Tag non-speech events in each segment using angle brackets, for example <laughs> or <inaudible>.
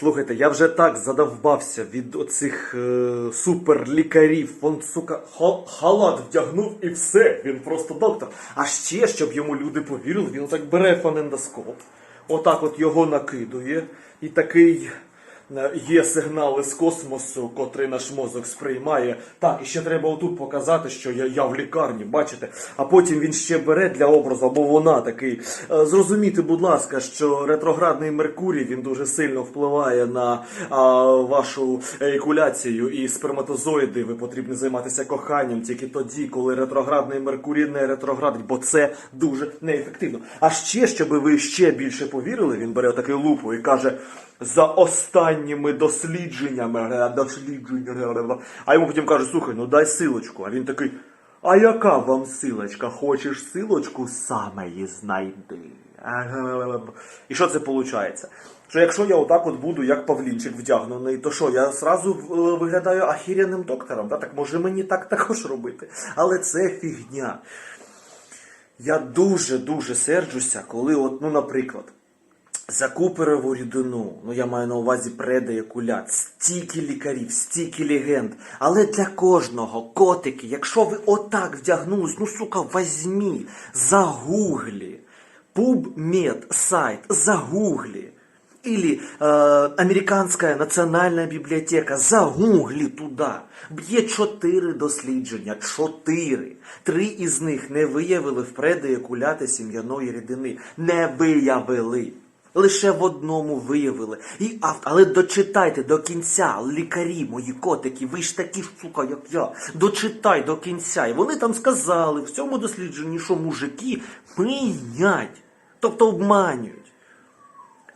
Слухайте, я вже так задовбався від оцих е, суперлікарів. Він, сука, ха- халат вдягнув і все. Він просто доктор. А ще, щоб йому люди повірили, він так бере фонендоскоп, отак от його накидує, і такий. Е, Є сигнали з космосу, котрий наш мозок сприймає. Так, і ще треба отут показати, що я, я в лікарні, бачите. А потім він ще бере для образу, або вона такий. е, Зрозумійте, будь ласка, що ретроградний Меркурій він дуже сильно впливає на а, вашу еякуляцію і сперматозоїди. Ви потрібно займатися коханням тільки тоді, коли ретроградний Меркурій не ретроградить, бо це дуже неефективно. А ще, щоб ви ще більше повірили, він бере такий лупу і каже. За останніми дослідженнями, е, дослідження, а йому потім каже, слухай, ну дай силочку. А він такий, а яка вам силочка? Хочеш силочку, саме її знайди. І що це виходить? Що якщо я отак от буду, як Павлінчик вдягнений, то що, я зразу е, виглядаю ахіряним доктором? Да? Так може мені так також робити. Але це фігня. Я дуже-дуже серджуся, коли, от, ну, наприклад, за куперову рідину, ну я маю на увазі предеякулят, стільки лікарів, стільки легенд. Але для кожного котики, якщо ви отак вдягнулись, ну сука, возьмі, загуглі. PubMed сайт, загугли. Или э, Американська національна бібліотека, загуглі туди. Є чотири дослідження, чотири. Три із них не виявили в предеякуляти сім'яної рідини. Не виявили. Лише в одному виявили. І, але дочитайте до кінця, лікарі, мої котики, ви ж такі ж, сука, як я. Дочитай до кінця. І вони там сказали в цьому дослідженні, що мужики пинять, тобто обманюють.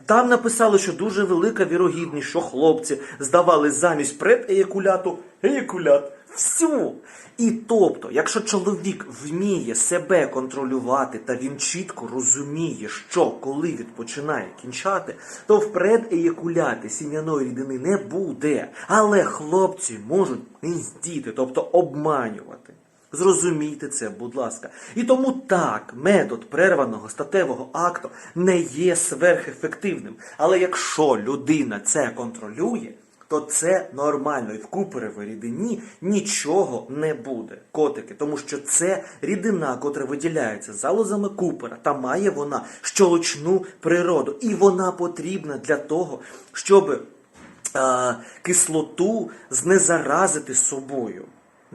Там написали, що дуже велика вірогідність, що хлопці здавали замість предеякуляту еякулят. Всю. І тобто, якщо чоловік вміє себе контролювати та він чітко розуміє, що коли він починає кінчати, то в предеякуляти сім'яної рідини не буде. Але хлопці можуть пиздіти, тобто обманювати. Зрозумійте це, будь ласка. І тому так, метод перерваного статевого акту не є сверхефективним. Але якщо людина це контролює, то це нормально. І в куперевій рідині нічого не буде. Котики, тому що це рідина, котра виділяється залозами купера, та має вона щолочну природу. І вона потрібна для того, щоб е, кислоту знезаразити собою.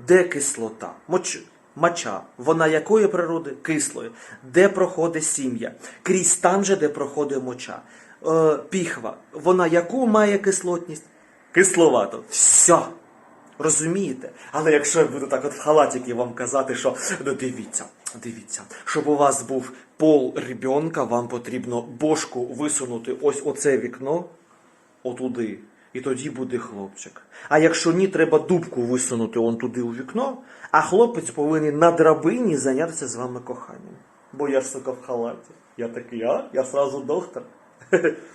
Де кислота? Моч... Моча. Вона якої природи? Кислої. Де проходить сім'я? Крізь там же, де проходить моча. Е, піхва. Вона яку має кислотність? Кисловато. Все. Розумієте? Але якщо я буду так от в халатіки вам казати, що ну дивіться, дивіться, щоб у вас був пол ребенка, вам потрібно бошку висунути ось оце вікно, отуди. І тоді буде хлопчик. А якщо ні, треба дубку висунути он туди у вікно, а хлопець повинен на драбині зайнятися з вами коханням. Бо я ж сука в халаті. Я такий, а? Я сразу доктор. <laughs>